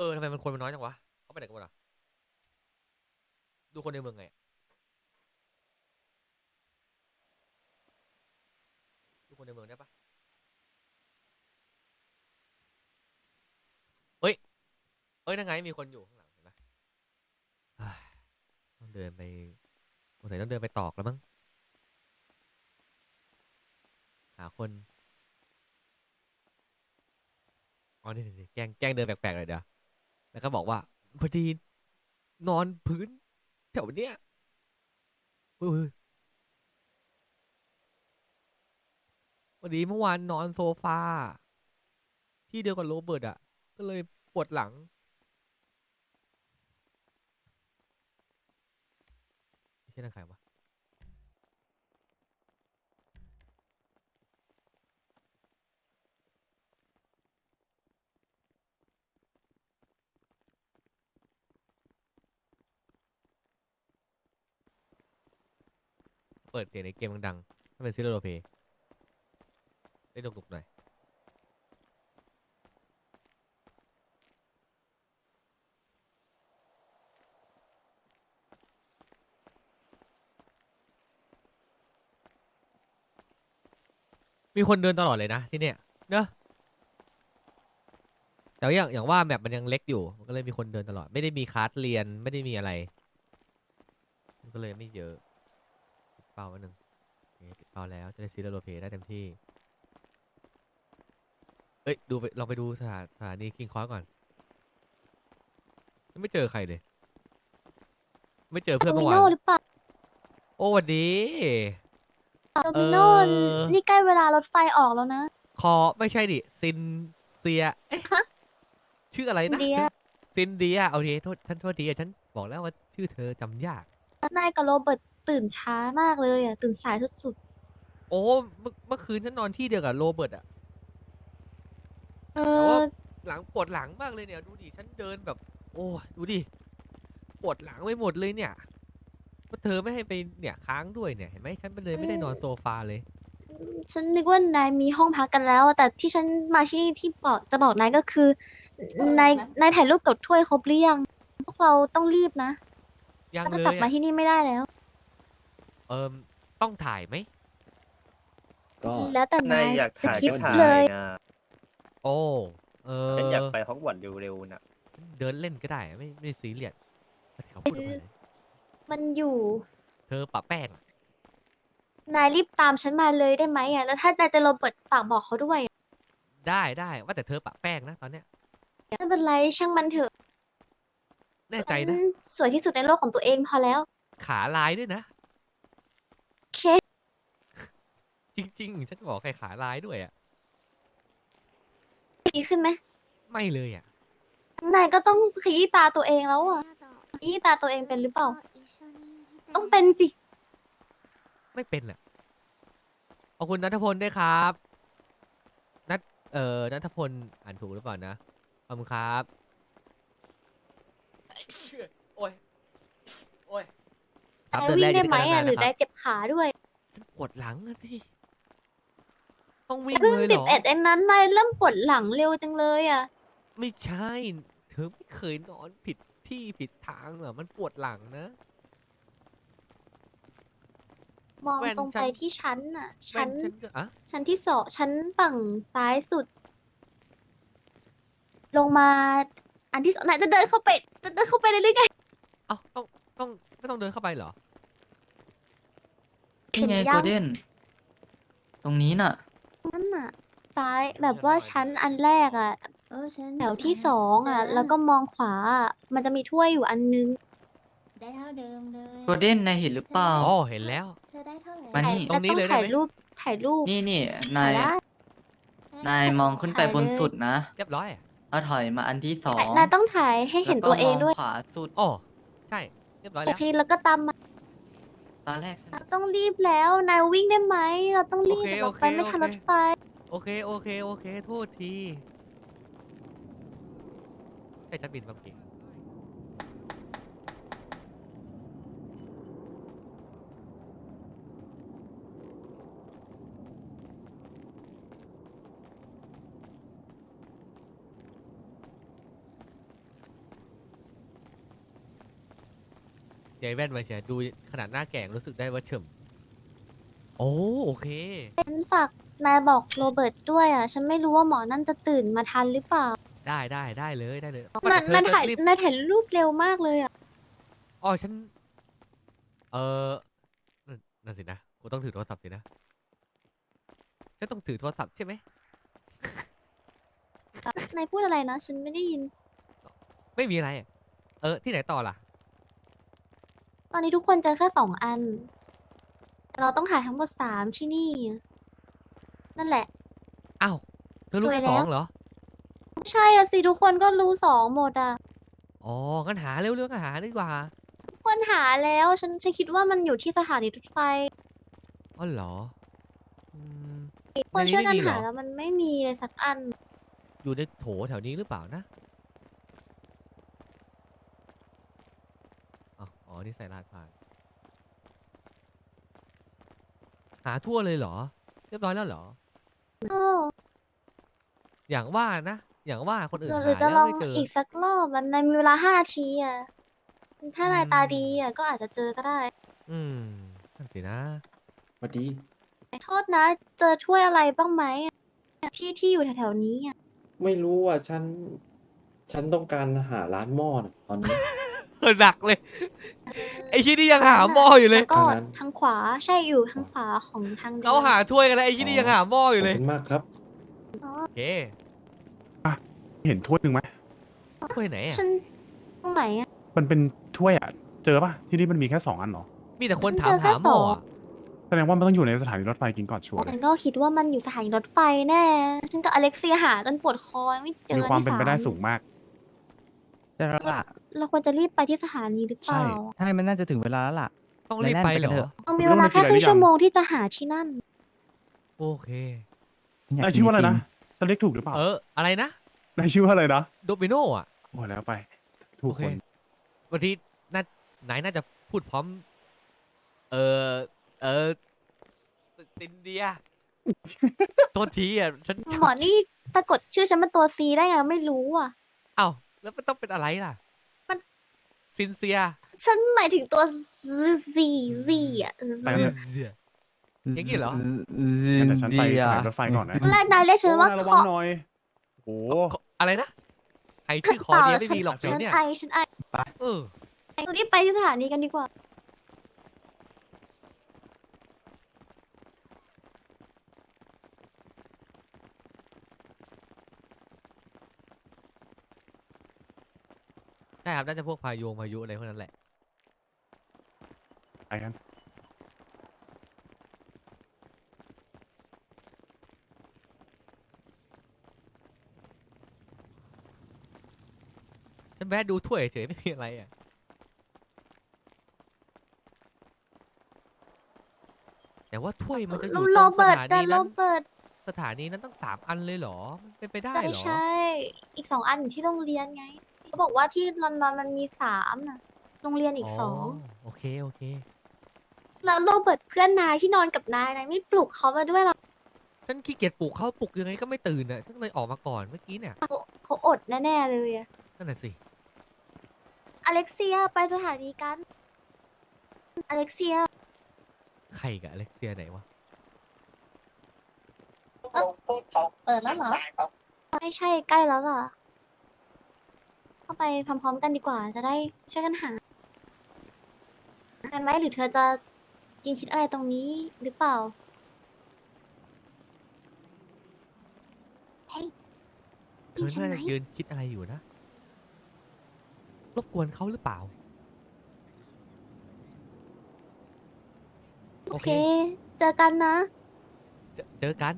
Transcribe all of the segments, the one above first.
เออทำไมมันคนมันน้อยจังวะเขาไปไหนกันหมดอะดูคนในเมืองไงดูคนในเมืองได้ปะเฮ้ยเฮ้ยนั่งไงมีคนอยู่ข้างหลังเห็นปะต้องเดินไปสงสัยต้องเดินไปตอกแล้วมั้งหาคนอ๋อนี่นี่นี่แกล้งแกล้งเดินแปลกๆเลยเดี๋ยว แล้วก็บอกว่าพอดีนอนพื้นแถวเนี้ยเฮ้ยเฮ้ยพอดีเมื่อวานนอนโซฟา ที่เดียวกับโรเบิร์ตอะ ก็เลยปวดหลังไม่ใช่นั่นใครวะ เปิดเสียงในเกมดังๆถ้าเป็นซิลโรเพย์ได้ดุกๆหน่อยมีคนเดินตลอดเลยนะที่เนี่ยเนอะแต่อย่างอย่างว่าแมปมันยังเล็กอยู่ มันก็เลยมีคนเดินตลอด ไม่ได้มีคลาสเรียนไม่ได้มีอะไร มันก็เลยไม่เยอะ ปิดเป้าไว้หนึ่งโอเคปิดเป้าแล้วจะได้ซีเรียลโรลเพลย์ได้เต็มที่ เอ้ยดูไปลองไปดูสถานสถานีคิงคอร์ก่อนยังไม่เจอใครเลย ไม่เจอเพื่อนโดเมื่มิอวาโนนหรือเปล่าโอ้หวัดดีโดมิโนเออนี่ใกล้เวลารถไฟออกแล้วนะ คอไม่ใช่ดิซินเซียเอ๊ะฮะชื่ออะไรนะซินเดียซินเดียโอเคโทษฉันโทษทีอะฉันบอกแล้วว่าชื่อเธอจำยากนายกับโรเบิร์ต ตื่นช้ามากเลยอะ ตื่นสายสุดโอ้เมื่อเมื่อคืนฉันนอนที่เดียวกับโรเบิร์ตอะๆ เอแต่ว่าอ หลังปวดหลังมากเลยเนี่ย ดูดิฉันเดินแบบ โอ้ยดูดิปวดหลังไปหมดเลยเนี่ยก็เธอไม่ให้ไปเนี่ยค้างด้วยเนี่ยเห็นไหมฉันไปเลยไม่ได้นอนโซฟาเลย ฉันนึกว่านายมีห้องพักกันแล้วอะแต่ที่ฉันมาที่นี่ที่บอกจะบอกนายก็คือ นายนายถ่ายรูปกับถ้วยครบหรือยังพวกเราต้องรีบนะยังแล้วเลจะกลับยมาอะที่นี่ไม่ได้แล้ว เอิมต้องถ่ายไหม ก็แล้วแต่นานายยอยากจะถ่ายคิดก็ถ่ายเลยนะโอ้เออฉันอยากไปฮอกวอตส์เร็วๆน่ะเดินเล่นก็ได้ไม่ไม่ได้ซีเรียสแต่เขาพูดออกมาเลยมันอยู่ เธอปะแป้งอะนายรีบตามฉันมาเลยได้ไหมอะแล้วถ้านายจะโรเบิร์ตฝากบอกเขาด้วยได้ได้ว่าแต่เธอปะแป้งนะตอนเนี้ยไม่เป็นไรช่างมันเถอะแน่ใจฉันะนสวยที่สุดในโลกของตัวเองพอแล้ว ขาลายด้วยนะ เค จริง ๆ ฉันบอกใครขาลายด้วยอะ ดีขึ้นไหมไม่เลยอะ นายก็ต้องขยี้ตาตัวเองแล้วอะขยี้ตาตัวเองเป็นหรือเปล่า ต้องเป็นสิไม่เป็นอะขอบคุณนัทพลด้วยครับ นัทเอ่อนัทพลอ่านถูกหรือเปล่านะขอบคุณครับ โอ้ย โอ้ยซับนายเดือนวิ่แรงกได้ที่ไหมจะอะนานหรือนะคนารัยบเจ็บขาด้วย ฉันปวดหลังอะสิ ต้องวิ่งเพิ่งเลยเหสิรบอเอ็ดเองนั้นนายเริ่มปวดหลังเร็วจังเลยอะ ไม่ใช่ เธอไม่เคยนอนผิดที่ผิดทางเหรอ มันปวดหลังนะ มองแว่นตรงฉัไปน ที่ชั้นอะแว่ชั้นนฉันก็อะชั้นที่สองชั้นฝั่งซ้ายสุด ลงมา อันที่สองนายจะเดินเข้าไปจะเดินเข้าไปเลยหรือไง เอ้าต้องต้องไม่ต้องเดินเข้าไปเหรอ นี่ไงเห็นยัง โกลเด้น ตรงนี้น่ะ นั่นน่ะซ้ายแบบว่าชั้นอันแรกอะเออฉันแถวที่สองอะแล้วก็มองขวาอะมันจะมีถ้วยอยู่อันนึง ได้เท่าเดิมเลยโกลเด้นนายเห็นหรือเปล่า อ๋อเห็นแล้ว เธอได้เท่าไหร่มานี่ ตรงนี้เลยได้ถ่ายไหม รูปถ่ายรูปนี่นี่นาถ่ายยได้ นายมองขึ้นไปบนสุดนะเรียบร้อยอะแล้วถอยมาอันที่สองนายต้องถ่ายให้เห็นแล้ตัวก็เองด้วยมขวาสุด อ๋อใช่ เรียบร้อยโอแล้วเคแล้วก็ตามมา ตอนแรกฉัน เราต้องรีบแล้ว นายวิ่งได้ไหม เราต้องรีบโอเคเดี๋ยวเราโอเคไปไม่ทันโอรเคถไฟ โอเค โอเค โอเค โทษทีใช่จัดบินบางที ยายแว่นมาเชียร์ดูขนาดหน้าแก่งรู้สึกได้ว่าเฉมโอ้โอเค ฉันฝากนายบอกโรเบิร์ตด้วยอะ ฉันไม่รู้ว่าหมอนั่นจะตื่นมาทันหรือเปล่า ได้ได้ได้เลยได้เลยนายนายถ่ายรีบนายถ่ายรูปเร็วมากเลยอะ อ๋อฉัน เออนั่นนั่นสินะกูต้องถือโทรศัพท์สินะฉันต้องถือโทรศัพท์ใช่ไหมนายพูดอะไรนะ ฉันไม่ได้ยิน ไม่มีอะไรอะเออที่ไหนต่อล่ะ ตอนนี้ทุกคนเจอแค่สองอัน แต่เราต้องหาทั้งหมดสามที่นี่ นั่นแหละ อ้าวเธอรู้สวยแค่แล้สวองเหรอ ใช่อะสิทุกคนก็รู้สองหมดอะอ๋องั้นหาเร็วๆกันหาดีกว่า ทุกคนหาแล้วฉันฉันคิดว่ามันอยู่ที่สถานีรถไฟอ๋อเหรออืมคนในนี้ช่วยกันไม่มีเหรหาอแล้วมันไม่มีเลยสักอัน อยู่ในโถแถวนี้หรือเปล่านะ อ๋ออ๋อนี่ใส่รหัสผ่าน หาทั่วเลยเหรอ เรียบร้อยแล้วเหรอ เอออย่างว่านะ อย่างว่าคนอื่นหหารือจะลแล้วองไม่เจออีกสักรอบมันนายมีเวลาห้านาทีอะ ถ้านายตาอืมดีอะก็อาจจะเจอก็ได้ อืมนั่นสินะ สวัสดี โทษนะ เจอถ้วยอะไรบ้างไหมอะที่ที่อยู่แถวๆนี้อะ ไม่รู้อะฉัน ฉันต้องการหาร้านหม้อน่ะตอนนี้เออ หนักเลย ไอ้ที่นี่ยังหาหม้ออยู่เลย แล้วก็ทางนั้นทางขวาใช่อยู่ทางขวาของทางดินเขาหาถ้วยกันแล้วไอ้ที่นี่ยังหาหม้ออยู่ขอบเลยคุณมากครับ โอเคเห็นถ้วยหนึ่งไหมถ้วยไหนอะฉันตรงไหนอะมันเป็นถ้วยอะ เจอปะที่นี่มันมีแค่สองอันเหรอ มีแต่คนฉันถามเจอแค่หาหม้อสองอะแสดงว่ามันต้องอยู่ในสถานีรถไฟกินก่อนชัวร์เลฉัยนก็คิดว่ามันอยู่สถานีรถไฟแน่ ฉันกับอเล็กเซียหาจนปวดคอไม่เจอมีความเป็นไปได้ที่สูงมาก ได้แล้วล่ะเราควรจะรีบไปที่สถานีหรือเปล่าใช่ใช่มันน่าจะถึงเวลาแล้วล่ะ ต้องรีบไปเหรแล่นๆไปกันเถออะเรามีเวลาแค่ครึ่งชั่วโมงที่จะหาที่นั่น โอเคยากนายกิชื่อว่าอะไรตินะมฉันเรียกถูกหรือเปล่าเออ อะไรนะ นายชื่อว่าอะไรนะโดมิโนอะ โอ้แล้วไป ถูโอกเค คนวันที่น่านายน่าจะพูดพร้อม เออเออซินเดีย โทษทีอะ ฉันหมอนี่สะกดชื่อฉันเป็นตัวซีได้ไงไม่รู้อะ เอ้า แล้วมันต้องเป็นอะไรล่ะ มัน ซินเซียฉันหมายถึงตัวซีซีอะไปซิเลยนเซีย อย่างงี้เหรอ งั้นเดี๋ยวฉันไปสถานีรถไฟก่อนนะตอนแรกนายเรียกฉันว่าโอ้ยระควัองหน่อยโอ้ขออะไรนะใครชื่อคอเปล่าเดียไม่ฉันมีหรอกฉัเดี๋ยนวเนี่ยไอฉันไอเออเรารีบไปที่สถานีกันดีกว่า ช่ครับน่าจะพวกพายุพายุอะไรพวกนั้นแหละ ไปกันฉันแวะดูถ้วยเฉยๆไม่มีอะไรอะ แต่ว่าถ้วยมันจะอยู่ตโรรงสเบิร์ตถาแต่นีโรนั้นเบิร์ตสถานีนั้นตั้งสามอันเลยเหรอมันเป็นไปได้ใช่เหรอใช่ อีกสองอันอยู่ที่โรงเรียนไงเขา บอกว่าที่ลอนดอนมันมีสามน่ะโรงเรียนอีกสองโอเค โอเค แล้วโรเบิร์ตเพื่อนนายที่นอนกับนายนายไม่ปลุกเขามาด้วยหรอฉันขี้เกียจปลุกเขาปลุกยังไงก็ไม่ตื่นอะ ฉันเลยออกมาก่อนเมื่อกี้เนี่ยเขาเขาอดแน่ๆเลยอะนั่นน่ะสิ อเล็กเซียไปสถานีกัน อเล็กเซีย ใครกับอเล็กเซียไหนวะ เปิดแล้วเหรอ ไม่ใช่ใกล้แล้วล่ะเข้า ไปพร้อมๆกันดีกว่า จะได้ช่วยกันหากันไหมหรือเธอจะยิงคิดอะไรตรงนี้หรือเปล่า เฮ้ยเธยิงอฉันน่าไหมจะยืนคิดอะไรอยู่นะ รบกวนเขาหรือเปล่า โอเค เจอกันนะ เจอเจอกัน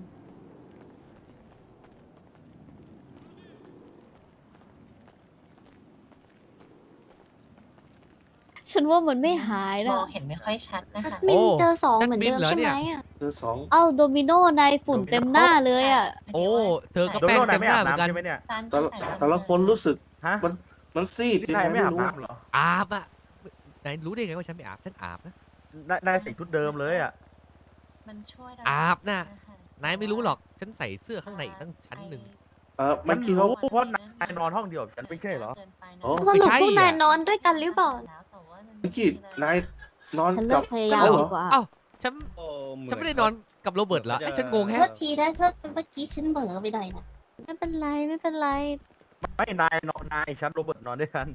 ฉันว่ามันไม่หายมนะองเห็นไม่ค่อยชัดนะจัคะสมินโอ้เจอสองจัสเหมือนมินเดิมเหรอใช่เนี่ไหมยอะคือสอง เอ้าโดมิโนนายฝุ่นเต็มหน้าเลยอะ โอ้ เธอก็โดแป้งโน่นายเต็มไม่หน้าอาบเหมือนกันน้ำใช่ไหมเนี่ยซันแต่ละตั้งแต่แต่ละคนรู้สึกฮะมันมันซีดพี่นายไม่อาบน้ำเหรออาบอะนายรู้ได้ไงว่าฉันไม่อาบ ฉันอาบนะ นายนายใส่ชุดเดิมเลยอะ มันช่วยได้อาบน่ะ คนายไม่รู้หรอก ฉันใส่เสื้อข้างในอีกตั้งชั้นหนึ่ง เออมันฉัคือรู้เขาเพราะนนายนอนห้องเดียวกับฉันไม่ใช่เหรอเกินไปนะอ๋อสรุปไม่ใช่พวกนายอะนอนด้วยกันหรือเปล่า แล้วแต่ ว่ามันเมื่อกี้นายนอนฉันเลิกักบพยายามเขาเหรดีอกว่าเอ้าฉันฉันไม่ได้นอนกับโรเบิร์ตเหรอไอ้ฉันงงโทแฮะษทีนะฉันเมื่อกี้ฉันเหม่อไปหน่อยนะไม่เป็นไรไม่เป็นไร ไม่นายนอนนายฉันโรเบิร์ตนอนด้วยกัน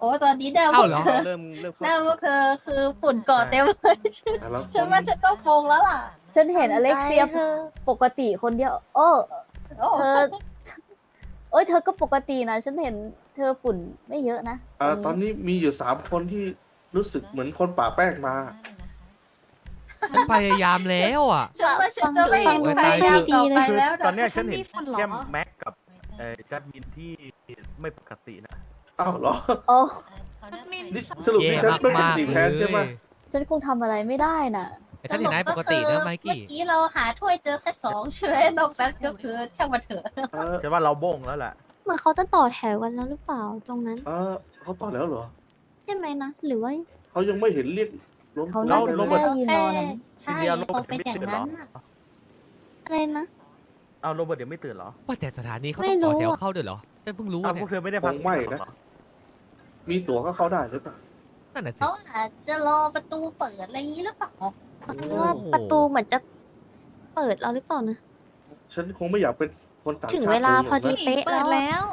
โอ้ตอนนี้หน้าพเอ้าวกเหรอเธอเริ่มเริ่มหน้าพวกเธอคือฝุ่นเกาะเต็มเลยแต่ละคฉันนว่าฉันต้องโปรงแล้วล่ะ ฉันเห็นอเล็กเซียเธอปกติคนเดียว โอ้โอ้เธอโอ้ยเธอก็ปกตินะ ฉันเห็นเธอฝุ่นไม่เยอะนะอ่าตอนนี้มีอยู่สามคนที่ รู้สึกเหมือนคนป่าแป้งมา ฉันพยายามแล้วอะ ฉันว่าฉันจะไม่ฟังดูพยายามไม่ค่อยดีต่อไปเลยแล้วตอนเนี้ยฉันเห็นมีฝุ่นเหรอแค่แม็กกับเอ่อจัดมินที่ไม่ปกตินะ อ้าวเหรอโอ้นี่สรุปแย่นี่ฉันไม่ปกมากติๆแทนเลใช่ไหมยฉันคงทำอะไรไม่ได้น่ะ แต่ฉันเห็นนายปกตินะไมเมื่กี้อกี้เราหาถ้วยเจอแค่สองเชื้อนอกนั้นก็คือช่างมาเถอะเออฉันว่าเราบ้งแล้วแหละ เหมือนเขาจะต่อแถวกันแล้วหรือเปล่าตรงนั้น เออเขาต่อแล้วเหรอใช่ไหมนะ หรือว่า เขายังไม่เห็นเรียกล้มเขาตัวน่าจะเลยแค่ยืนรอนะใช่ทีเดียวโรคเบิงร์ตเป็นอย่างนั้นน่ะอะไรนะ เอาโรเบิร์ตยังไม่ตื่นเหรอว่าแต่สถานีเขาไม่ต้องต่อแถวรู้อะเข้าด้วยเหรอฉันเพิ่งรู้อ้าวอะพเนี่วยกเธอไม่ได้พักคงไม่นะเหรอมีตั๋วก็เข้าได้หรือเปล่า นั่นน่ะสิ เขาอาจจะรอประตูเปิดอะไรอย่างนี้หรือเปล่าเพราะว่าประตูเหมือนจะเปิดเราหรือเปล่านะ ฉันคงไม่อยากเป็นคนต่างชาติถึงเวลาพอดีคนหนึ่งนะเป๊ะแล้ว แล้ว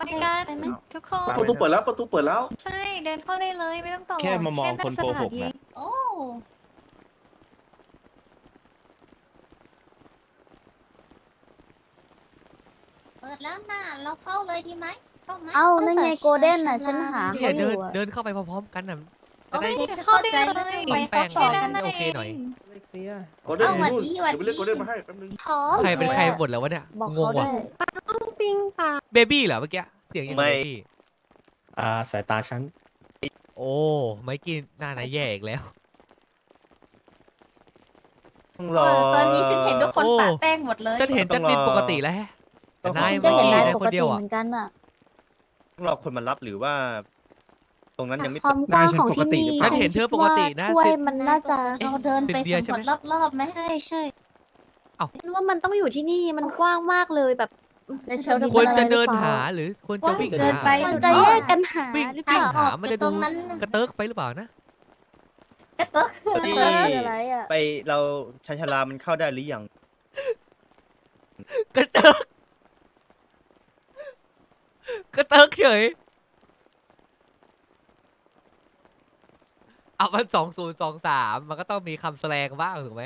ไปกันไปไหมทุกคน ประตูเปิดแล้วประตูเปิดแล้วใช่ เดินเข้าได้เลยไม่ต้องต่อแค่มามองคนโกหกนะ โอ้ เปิดแล้วน่ะเราเข้าเลยดีไหมเข้าไหมเอ้านั่นไงแต่โกลเด้นน่ะฉัฉันนหา เนี่ยเขาอเดินยู่อะเดินเข้าไปพร้อมๆกันน่ะจะโอ้ได้ยเข้าได้เลยลไปงแป้เข้างแค่เรานั้นจะเอโอเคหน่อยงเล็กเซียโกลเด้นเอาอยู่นู่นหวัดดี เดี๋ยวไปเรียกหวัโกดดีลเด้นมาให้แป๊บนึง ขอ ใครเป็นใครหมดแล้ววะเนี่ยบอกงเขางว่ะ ได้ เบบี้เหรอเมื่อกี้ เสียงยังไงไม่ เบบี้อ่าสายตาฉันโอ้ไมกี้หน้าไหนแย่อีกแล้ว ต้องเอรออตอนนี้ฉันเห็นทุกคนโอ้ปะแป้งหมดเลย ฉันเห็นต้จัอดงรอมินปกติแล้ว แต่ต้องนายขอเมื่อก็เห็นกี้นายนายปคกนเดีติยวเหอะมือนกันอะต้องรอคนมารับหรือว่า ตรงนั้นยังไม่ความกว้างของที่นี่ฉันเห็นเธอปกตินะฉัคิดว่าถ้วยสิมันน่าจะเราเดินไปสิบเดียวใช่สำไหมรวจรอบๆไหมใช่ใช่เอ้า ฉันว่ามันต้องอยู่ที่นี่มันกว้างมากเลยแบบ แล้วเชลเธอควรป็อไจะเดินรือปล่หาหรือควรจะวิ่งเกินหา ไปมันจะแยกกันหาวิ่งหรือเปวิ่งล่าหามันจะตดูรงนั้นกระเติกไปหรือเปล่านะ กระต๊อกที่เออคืออะไรอะไปเราชาชาลามันเข้าได้หรือยังกระเติกกระเติกเฉยเอามันสองศูนย์สองสามมันก็ต้องมีคำแสดงบ้างถูกไหม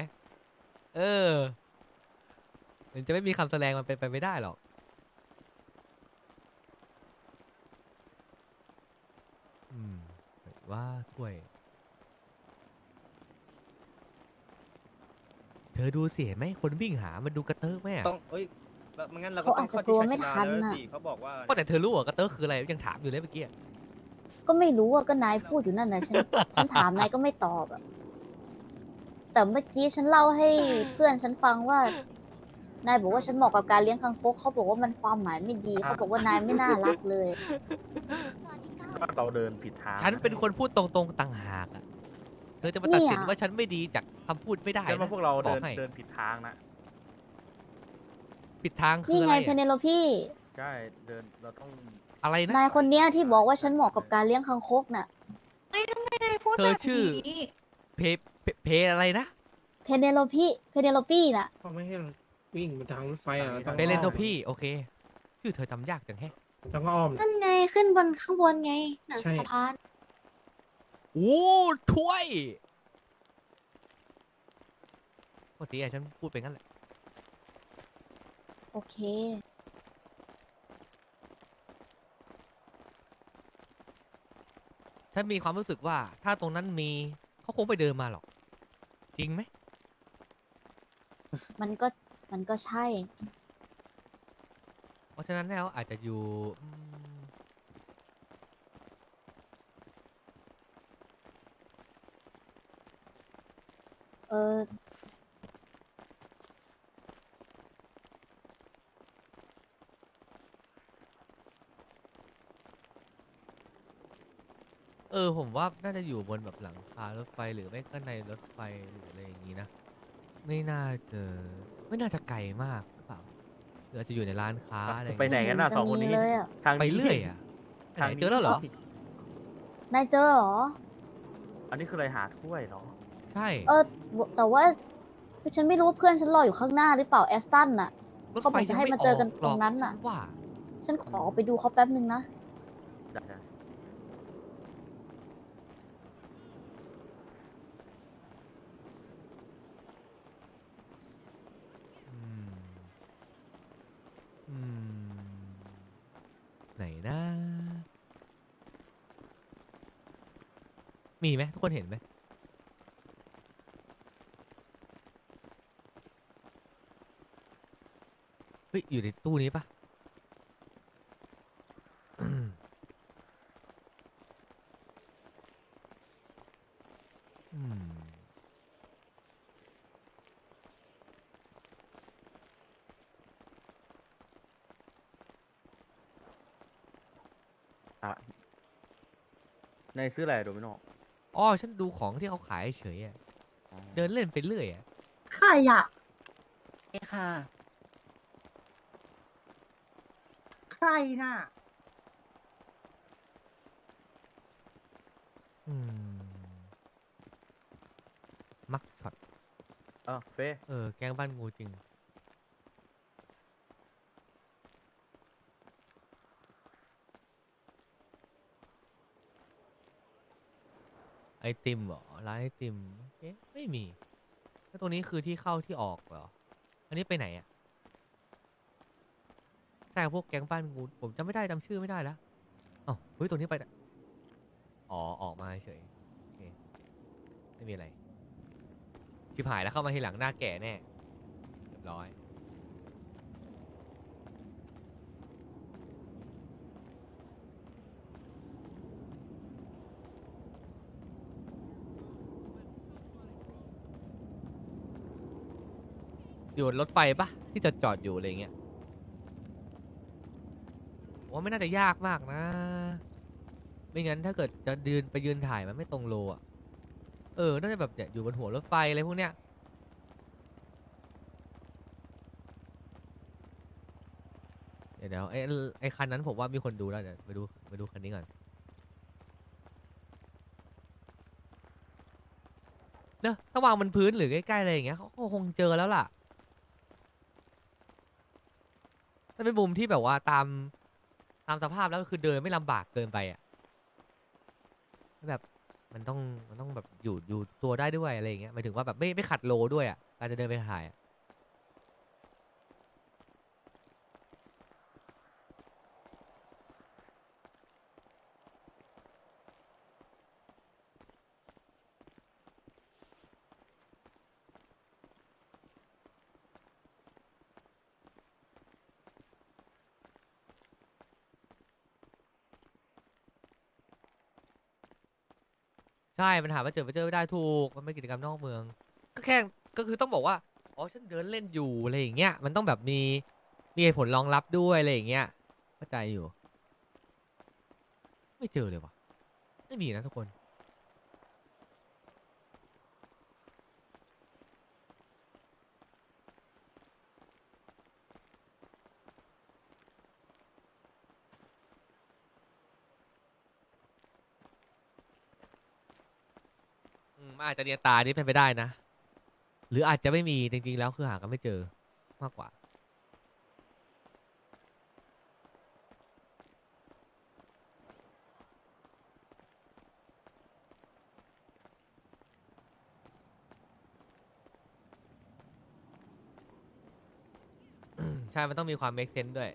เออมันจะไม่มีคำแสดงมันเป็นไปไม่ได้หรอก อืม ว่าถ้วย เธอดูสิเห็นไหมคนวิ่งหามันดูกระเติกไหมอะต้องเอ้ยแบบไม่งั้นเราก็ต้องเข้าเขาอาจจะกลัที่วไม่ชาทัชานแล้วน่ะสิเขาบอกว่าว่าแต่เธอรู้เหรอกระเติกคืออะไรยังถามอยู่เลยเมื่อกี้อะก็ไม่รู้อะก็นายพูดอยู่นั่นนะฉัน ฉันถามนายก็ไม่ตอบอะแต่เมื่อกี้ฉันเล่าให้เพื่อนฉันฟังว่า นายบอกว่าฉันเหมาะกับการเลี้ยงคังคกเขาบอกว่ามันความหมายไม่ดีเขาบอกว่านายไม่น่ารักเลย ว่าเราเดินผิดทางฉันเป็นคนพูดตรงๆต่างหากอะเธอจะมาตัดสินเนี่ยว่าฉันไม่ดีจากคำพูดไม่ได้ฉันว่านะพวกเราบเดิอกนให้ เดินผิดทางนะผิดทางคือนี่อะไงไรเพอะเนโลพี่ใช่เดินเราต้องอะไรนะ นายคนเนี้ยที่บอกว่าฉันเหมาะกับการเลี้ยงคังคกน่ะเธอชื่อเพเพเพอะไรนะ เพเนโลพี่เพเนโลปี้น่ะเขาไม่ให้เราวิ่งบนทางรถไฟอะราต้องเปเลนโนอ้อมพี่โอเค ชื่อเธอจำยากจังแฮะ ต้องอ้อม นั่นไงขึ้นบนข้างบนไงน่ะใช่ สะพานโอ้ถ้วยปกติอะฉันพูดไปงั้นแหละ โอเคฉันมีความรู้สึกว่าถ้าตรงนั้นมีเขาคงไปเดินมาหรอก จริงไหมมันก็มันก็ใช่เพราะฉะนั้นแล้วอาจจะอยู่เออเออผมว่าน่าจะอยู่บนแบบหลังคารถไฟหรือไม่ก็ในรถไฟหรืออะไรอย่างนี้นะ ไม่น่าจะไม่น่าจะไกลมาก เปล่ารืออาจจะอยู่ในร้านค้าอะไรอย่างไปเงี้ยไหนกันน่ะม่สองคนจะมีนี้เลยอะทางไปนี้เรื่อยอะทางไหนเจอแล้วเหรอ นายเจอเหรอ อันนี้คืออะไรหาถ้วยเหรอ ใช่ เออ แต่ว่าฉันไม่รู้ว่าเพื่อนฉันรออยู่ข้างหน้าหรือเปล่าแอสตันน่ะ รถเขาไฟบอกจะยังให้ไม่มาเจอกันหตรงนั้นน่ะฉัว่า ฉันขอไปดูเขาแป๊บนึงนะ ได้ได้ อืมอืม ไหนนะ มีไหมทุกคนเห็นไหมเฮ้ย อยู่ในตู้นี้ปะ อะในซื้ออะไรโดมิโนอ๋อฉันดูของที่เขาขายเฉยๆอะเดินเล่นไปเรื่อยอะใครอะค่ะ ใครน่ะ อืมมักช็อตเออเฟเออแกล้งบ้านงูจริง ไอติมเหรอร้านไอติมเอ๊ะไม่มีแล้วตรงนี้คือที่เข้าที่ออกเหรอ อันนี้ไปไหนอะใช่พวกแก๊งบ้านงูผมจำไม่ได้จำชื่อไม่ได้แล้วอ๋อเฮ้ยตรงนี้ไปอ๋อออกมาเฉยโอเคไม่มีอะไรชิบหายแล้วเข้ามาทีหลังหน้าแก่แน่เรียบร้อย อยู่บนรถไฟปะที่จะจอดอยู่อะไรเงี้ยว่าไม่น่าจะยากมากนะ ไม่งั้นถ้าเกิดจะยืนไปยืนถ่ายมันไม่ตรงโลอะ เออ น่าจะแบบเนี่ยอยู่บนหัวรถไฟอะไรพวกเนี้ย เดี๋ยวเดี๋ยวไอ้ไอ้คันนั้นผมว่ามีคนดูแล้วเดี๋ยวไปดูไปดูคันนี้ก่อนเนอะถ้าวางบนพื้นหรือใกล้ๆอะไรอย่างเงี้ยเขาก็คงเจอแล้วล่ะ ถ้าเป็นมุมที่แบบว่าตามตามสภาพแล้วคือเดินไม่ลำบากเกินไปอะแบบมันต้องมันต้องแบบอยู่อยู่ตัวได้ด้วยอะไรอย่างเงี้ยหมายถึงว่าแบบไม่ไม่ขัดโลด้วยอะการจะเดินไปหายอะ ใช่มันหาว่าเจอไปเจอไม่ได้ถูกมันเป็นกิจกรรมนอกเมือง ก็แค่ก็คือต้องบอกว่าอ๋อฉันเดินเล่นอยู่อะไรอย่างเงี้ยมันต้องแบบมีมีเหตุผลรองรับด้วยอะไรอย่างเงี้ยเข้าใจอยู่ ไม่เจอเลยวะไม่มีนะทุกคน อาจจะเรียนตานี่เป็นไปได้นะ หรืออาจจะไม่มีจริงๆแล้วคือหากันไม่เจอมากกว่า ใช่ มันต้องมีความ make sense ด้วย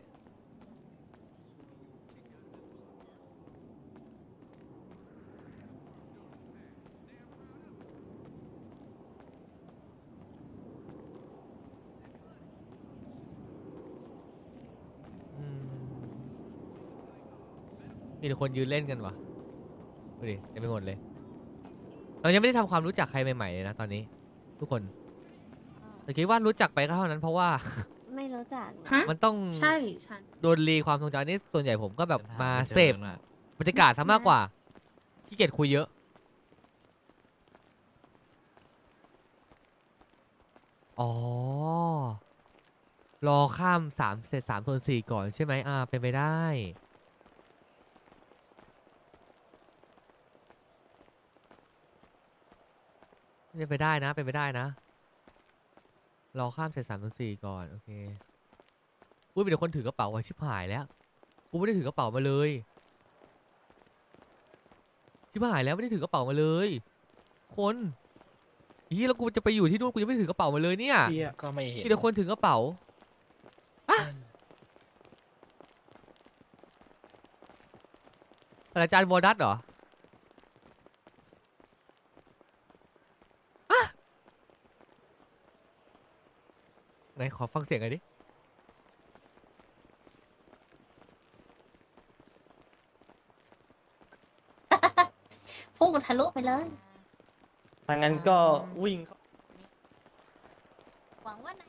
แต่คนยืนเล่นกันวะดูดิเต็มไปหมดเลย เรายังไม่ได้ทำความรู้จักใครใหม่ๆเลยนะตอนนี้ ทุกคน แต่คิดว่ารู้จักไปก็เท่านั้นเพราะว่า ไม่รู้จักฮะ มันต้องใช่ฉัน โดนรีความทรงจำนี่ส่วนใหญ่ผมก็แบบมาเสพบรรยากาศซะมากกว่าขี้เกียจคุยเยอะ อ๋อ รอข้ามสามเสร็จสามส่วนสี่ก่อนใช่ไหมอ่าเป็นไปได้ เป็นไปได้นะ เป็นไปได้นะรอข้ามเสร็จสามส่วนสี่ก่อน โอเคอุ้ยเป็นคนถือกระเป๋าว่ะชิบหายแล้ว กูไม่ได้ถือกระเป๋ามาเลย ชิบหายแล้วไม่ได้ถือกระเป๋ามาเลย คนอีแล้วกูจะไปอยู่ที่นู่นกูยังไม่ได้ถือกระเป๋ามาเลยเนี่ยเฮียก็ไม่เห็นมีแต่คนถือกระเป๋าอะอาจารย์วอดัสเหรอ ไหนขอฟังเสียงหน่อยดิ พุ่งทะลุไปเลย ถ้างั้นก็วิ่งเข้า หวังว่านาย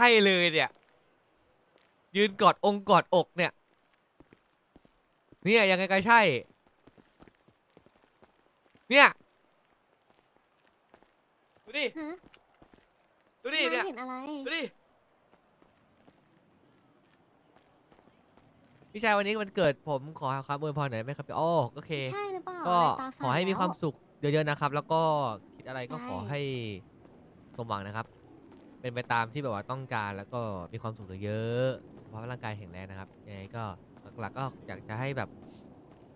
ช่เลยเนี่ย ยืนกอดองค์กอดอกเนี่ย เนี่ยยังไงก็ใช่ เนี่ย ดูดิ ฮะดูดิเนี่ยนายเห็นอะไร ดูดิ พี่ชายวันนี้วันเกิดผมขอความอวยพรหน่อยไหมครับโอ้โอเค ใช่หรือเปล่าก็ตาขอให้มีฝดความแล้ว สุขเยอะๆนะครับ แล้วก็คิดอะไรก็ใช่ ขอให้สมหวังนะครับ เป็นไปตามที่แบบว่าต้องการแล้วก็มีความสุขเยอะๆสุขภาพร่างกายแข็งแรงนะครับยังไงก็หลักๆก็อยากจะให้แบบ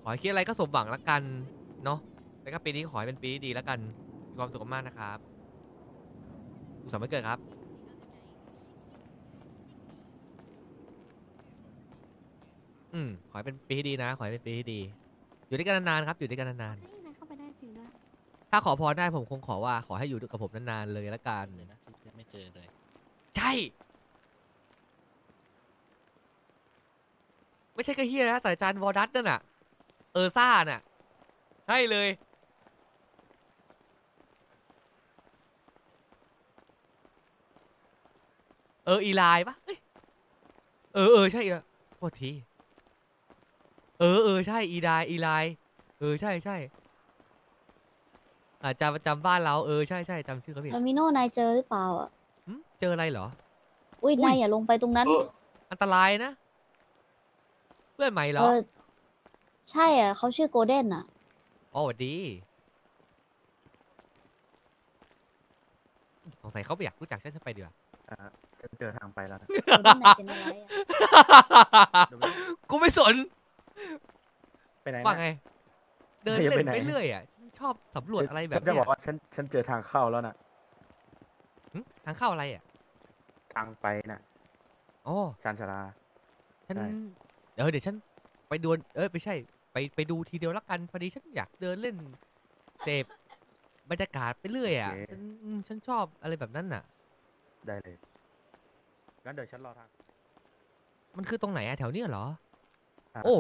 ขอให้คิดอะไรก็สมหวังละกันเนาะแล้วก็ปีนี้ขอให้เป็นปีที่ดีแล้วกันมีความสุขมากๆนะครับสุขสันต์วันเกิดครับ อืมขอให้เป็นปีที่ดีนะ ขอให้เป็นปีที่ดี อยู่ด้วยกันนานๆครับ อยู่ด้วยกันนานเฮ้ยนายเข้าไปได้จริงด้วย ๆถ้าขอพรได้ผมคงขอว่าขอให้อยู่กับผมนานๆเลยละกันเลยนะยัง ไม่เจอเลย ใช่ ไม่ใช่แค่เฮียนะแต่อาจารย์วอดัสนั่นน่ะ เออซ่าน่ะใช่เลย เออ อีไลน์ปะเอ้ยเออเออใช่อีไลน์โทษที เออเออใช่ อีไลน์อีไลน์เออ ใช่ใช่ อาจารย์ประจำบ้านเราเออใช่ใช่จำชื่อเขาผิดลามิโน่นายเจอหรือเปล่าอะ หึเจออะไรเหรอ อุ้ยอุ้ยนายอย่าลงไปตรงนั้น เอออันตรายนะ เพื่อนใหม่เหรเอออใช่อะเขาชื่อโกลเด้นอะ อ๋อสวัสดี สงสัยเขาไม่อยากรู้จักฉันฉันไปดีกว่า อ่าฉันเจอทางไปแล้วนะ โกลเด้นนายเป็นอะไรอะกูไม่สน ไปไหนว่านะ ไง เดินอย่าเล่ไปนไหน ไปเรื่อยอะ ชอบสำรวจอะไรแบบฉันจะเนี้บยอกว่าฉันฉันเจอทางเข้าแล้วนะหึทางเข้าอะไรอะทางไปน่ะอ๋อชานชาลา ฉัน ใช่ เออเดี๋ยวฉันไปดวนเออไม่ใช่ ไปไปดูทีเดียวละกันพอดีฉันอยากเดินเล่นเสพบรรยากาศไปเรื่อยอะฉันอืมฉันชอบอะไรแบบนั้นน่ะ ได้เลยงั้นเดี๋ยวฉันรอทางมันคือตรงไหนอะแถวเนี้ยเหรอาโอ้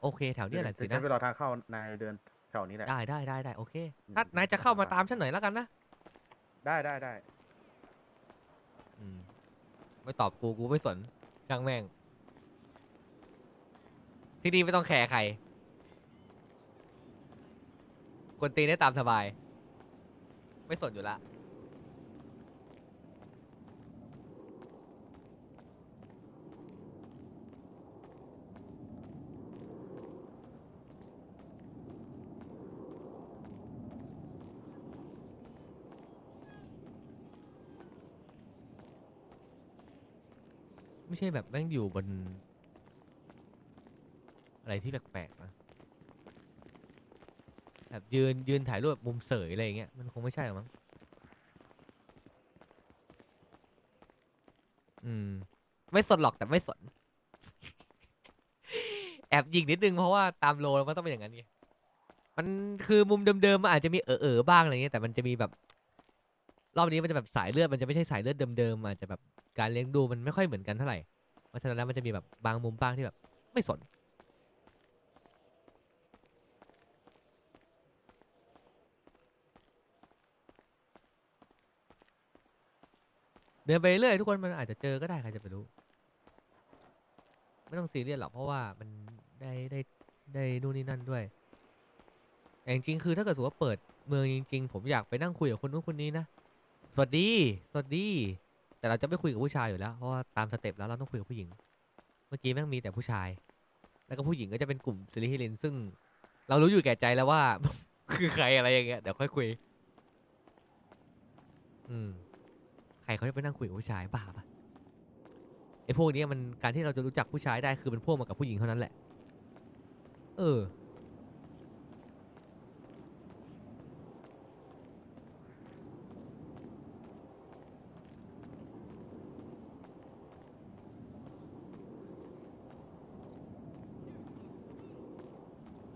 โอเคแถวเนี้ยแหละเดี๋สิยวฉันะนไปรอทางเข้านายเดิน แถวนี้แหละ ได้ได้ได้ได้โอเคอืม ถ้านายจะเข้ามาตามฉันหน่อยแล้วกันนะได้ได้ได้อืมไม่ตอบกูกูไม่สนช่างแม่ง ที่นี่ไม่ต้องแคร์ใครกวนตีนได้ตามสบาย ไม่สนอยู่ละ ไม่ใช่แบบแม่งอยู่บน อะไรที่แปลกๆนะแบบยืนยืนถ่ายรูปมุมเสยอะไรอย่างเงี้ยมันคงไม่ใช่หรอมั้งอืม ไม่สนหรอกแต่ไม่สน แอบยิงนิดนึงเพราะว่าตามโลมันต้องเป็นอย่างนั้นไงมันคือมุมเดิมๆมันอาจจะมีเออๆบ้างอะไรเงี้ยแต่มันจะมีแบบ รอบนี้มันจะแบบสายเลือดมันจะไม่ใช่สายเลือดเดิมๆอาจจะแบบ การเลี้ยงดูมันไม่ค่อยเหมือนกันเท่าไหร่ เพราะฉะนั้นแล้วมันจะมีแบบบางมุมบ้างที่แบบ ไม่สน เดินไปเรื่อยทุกคนมันอาจจะเจอก็ได้ใครจะไปรู้ ไม่ต้องซีเรียสหรอกเพราะว่ามันได้ได้ได้นู่นนี่นั่นด้วย แต่จริงคือถ้าเกิดสมมติว่าเปิดเมืองจริง ๆ ผมอยากไปนั่งคุยกับคนนู้นคนนี้นะ สวัสดี สวัสดี แต่เราจะไม่คุยกับผู้ชายอยู่แล้วเพราะว่าตามสเต็ปแล้วเราต้องคุยกับผู้หญิง เมื่อกี้แม่งมีแต่ผู้ชาย แล้วก็ผู้หญิงก็จะเป็นกลุ่มซิลิฮิลินซึ่ง เรารู้อยู่แก่ใจแล้วว่า คือใครอะไรอย่างเงี้ยเดี๋ยวค่อยคุย อืมใครเขาจะไปนั่งคุยกับผู้ชายบ้าปะไอ้พวกนี้มันการที่เราจะรู้จักผู้ชายได้คือเป็นพวกมากับผู้หญิงเท่านั้นแหละ เออ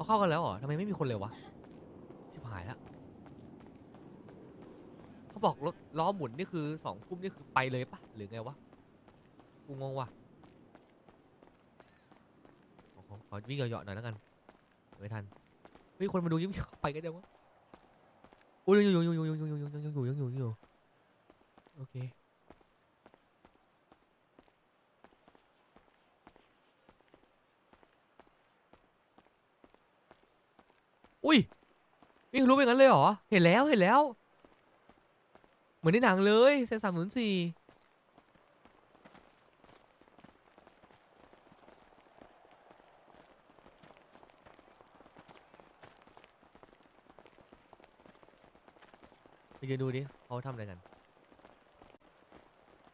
เข้ากันแล้วเหรอทำไมไม่มีคนเลยวะชิบหายแล้วเขาบอกรถล้อหมุนนี่คือสองทุ่มนี่คือไปเลยปะหรือไงวะกูงงว่ะขอขอขอวิ่งเหยาะๆหน่อยแล้วกันไม่ทันเฮ้ยคนมาดูยิ่งไปกันเดี๋ยววะอุ้ยยังอยู่ยังอยู่ยังอยู่ยังอยู่ยังอยู่ยังอยู่ยังอยู่โอเค อุ้ยวิ่งรู้ไปงั้นเลยเหรอ เห็นแล้วเห็นแล้ว เหมือนในหนังเลยเซนสามศูนย์สี่ไปยืนดูดิเขาทำอะไรกัน